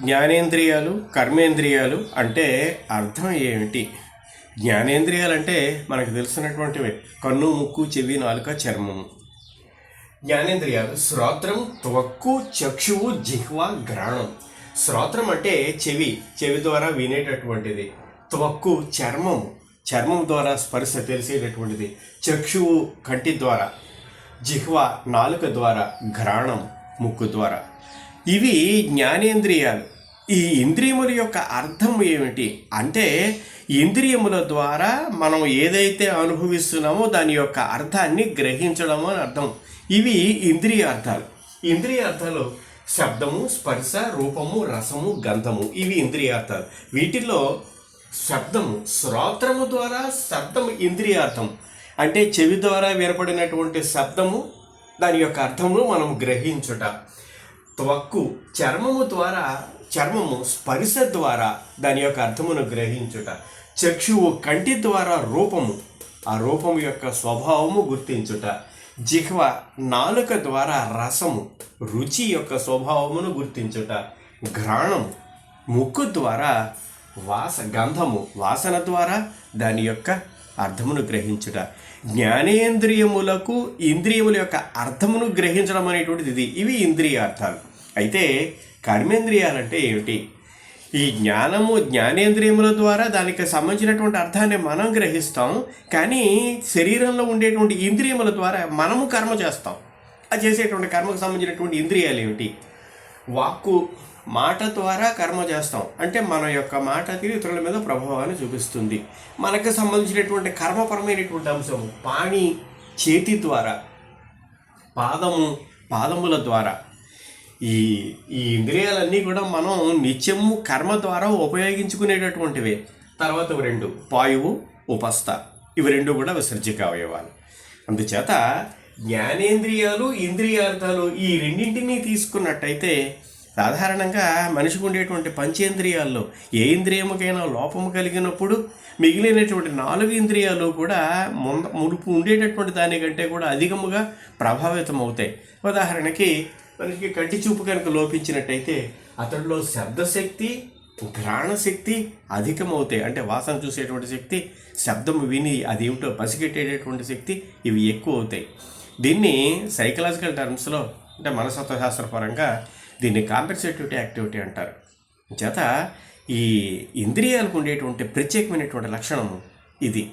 జ్ఞానేంద్రియాలు కర్మేంద్రియాలు అంటే అర్థం ఏమిటి? జ్ఞానేంద్రియాలు అంటే మనకు తెలిసినటువంటివి కన్ను ముక్కు చెవి నాలుక చర్మము. జ్ఞానేంద్రియాలు శ్రోత్రం త్వక్కు చక్షువు జిహ్వ గ్రాణం. శ్రోత్రం అంటే చెవి. చెవి ద్వారా వినేటటువంటిది. త్వక్కు చర్మము. చర్మం ద్వారా స్పర్శ తెలిసేటటువంటిది. చక్షువు కంటి ద్వారా. జిహ్వ నాలుక ద్వారా. ఘ్రాణం ముక్కు ద్వారా. ఇవి జ్ఞానేంద్రియాలు. ఈ ఇంద్రియముల యొక్క అర్థం ఏమిటి? అంటే ఇంద్రియముల ద్వారా మనం ఏదైతే అనుభవిస్తున్నామో దాని యొక్క అర్థాన్ని గ్రహించడము అని అర్థం. ఇవి ఇంద్రియ అర్థాలు. ఇంద్రియ అర్థాలు శబ్దము స్పర్శ రూపము రసము గంధము ఇవి ఇంద్రియ అర్థాలు. వీటిల్లో శబ్దము శ్రోత్రము ద్వారా శబ్దము ఇంద్రియార్థం అంటే చెవి ద్వారా వినపడినటువంటి శబ్దము దాని యొక్క అర్థము మనం గ్రహించుట. త్వక్కు చర్మము ద్వారా చర్మము స్పర్శ ద్వారా దాని యొక్క అర్థమును గ్రహించుట. చక్షువు కంటి ద్వారా రూపము ఆ రూపము యొక్క స్వభావము గుర్తించుట. జిహ్వ నాలుక ద్వారా రసము రుచి యొక్క స్వభావమును గుర్తించుట. ఘ్రాణము ముక్కు ద్వారా వాస గంధము వాసన ద్వారా దాని యొక్క అర్థమును గ్రహించుట. జ్ఞానేంద్రియములకు ఇంద్రియముల యొక్క అర్థమును గ్రహించడం అనేటువంటిది ఇది. ఇవి ఇంద్రియ అర్థాలు. అయితే కర్మేంద్రియాలంటే ఏమిటి? ఈ జ్ఞానము జ్ఞానేంద్రియముల ద్వారా దానికి సంబంధించినటువంటి అర్థాన్ని మనం గ్రహిస్తాం. కానీ శరీరంలో ఉండేటువంటి ఇంద్రియముల ద్వారా మనము కర్మ చేస్తాం. ఆ చేసేటువంటి కర్మకు సంబంధించినటువంటి ఇంద్రియాలు ఏమిటి? వాక్కు మాట ద్వారా కర్మ చేస్తాం. అంటే మన యొక్క మాట తీరు ఇతరుల మీద ప్రభావాన్ని చూపిస్తుంది. మనకు సంబంధించినటువంటి కర్మపరమైనటువంటి అంశము పాణి చేతి ద్వారా పాదము పాదముల ద్వారా. ఈ ఈ ఇంద్రియాలన్నీ కూడా మనం నిత్యము కర్మ ద్వారా ఉపయోగించుకునేటటువంటివే. తర్వాత రెండు పాయువు ఉపస్థ. ఇవి రెండు కూడా విసర్జక అవయవాలు. అందుచేత జ్ఞానేంద్రియాలు ఇంద్రియార్థాలు ఈ రెండింటినీ తీసుకున్నట్టయితే సాధారణంగా మనిషికి ఉండేటువంటి పంచేంద్రియాల్లో ఏ ఇంద్రియముకైనా లోపము కలిగినప్పుడు మిగిలినటువంటి నాలుగు ఇంద్రియాలు కూడా ముంద మునుపు ఉండేటటువంటి దానికంటే కూడా అధికముగా ప్రభావితం అవుతాయి ఉదాహరణకి మనకి కంటి చూపు కనుక లోపించినట్టయితే అతడిలో శబ్దశక్తి ఘ్రాణశక్తి అధికమవుతాయి. అంటే వాసన చూసేటువంటి శక్తి శబ్దం విని అదేమిటో పసిగెట్టేటటువంటి శక్తి ఇవి ఎక్కువ అవుతాయి దీన్ని సైకలాజికల్ టర్మ్స్లో అంటే మనస్తత్వశాస్త్రపరంగా దీన్ని కాంపెన్సేటివిటీ యాక్టివిటీ అంటారు. చేత ఈ ఇంద్రియాలకు ఉండేటువంటి ప్రత్యేకమైనటువంటి లక్షణము ఇది.